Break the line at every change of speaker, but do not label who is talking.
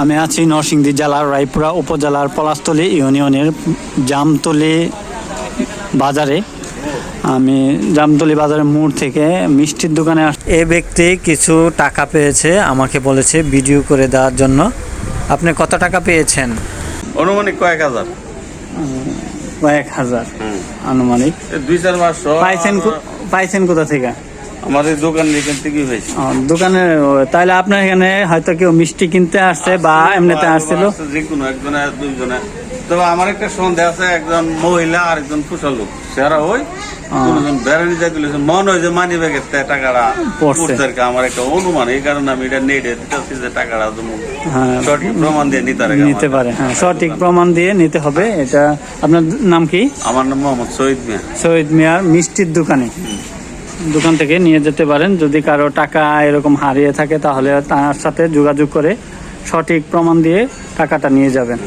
আমি আছি নরসিংদী জেলার রায়পুরা উপজেলার পলাশতলী ইউনিয়নের জামতলি বাজারে। আমি জামতলি বাজারের মোড় থেকে মিষ্টির দোকানে আস এ ব্যক্তি কিছু টাকা পেয়েছে আমাকে বলেছে ভিডিও করে দেওয়ার জন্য। আপনি কত টাকা পেয়েছেন?
অনুমানিক কয়েক হাজার।
কয়েক হাজার। আনুমানিক।
দুই চার মাস
পাইছেন পাইছেন কোথা থেকে?
এই দোকান এখান থেকেই হয়েছে?
দোকানে তাহলে আপনার এখানে হয়তো কেউ মিষ্টি কিনতে আসছে বা এমনিতে আসছিল।
যে কোনো একজনে দুইজনে। তবে আমার একটা সন্দেহ আছে একজন মহিলা আর একজন পুষা লোক। সেরা ওই কোনজন বেড়ানি যাই তুলেছে মন হয় যে মানি ব্যাগের টাকাটা
পড়ছে।
পড়ছে আর আমার একটা অনুমান। এই কারণে আমি এটা নেটে দিতেছি যে টাকাটা
হ্যাঁ।
সঠিক প্রমাণ দিয়ে নিতে
নিতে পারে হ্যাঁ সঠিক প্রমাণ দিয়ে নিতে হবে। এটা আপনার নাম কি?
আমার নাম মোহাম্মদ শহীদ মিয়া।
শহীদ মিয়ার মিষ্টির দোকানে। দোকান থেকে নিয়ে যেতে পারেন। যদি কারও টাকা এরকম হারিয়ে থাকে, তাহলে তার সাথে যোগাযোগ করে সঠিক প্রমাণ দিয়ে টাকাটা নিয়ে যাবেন।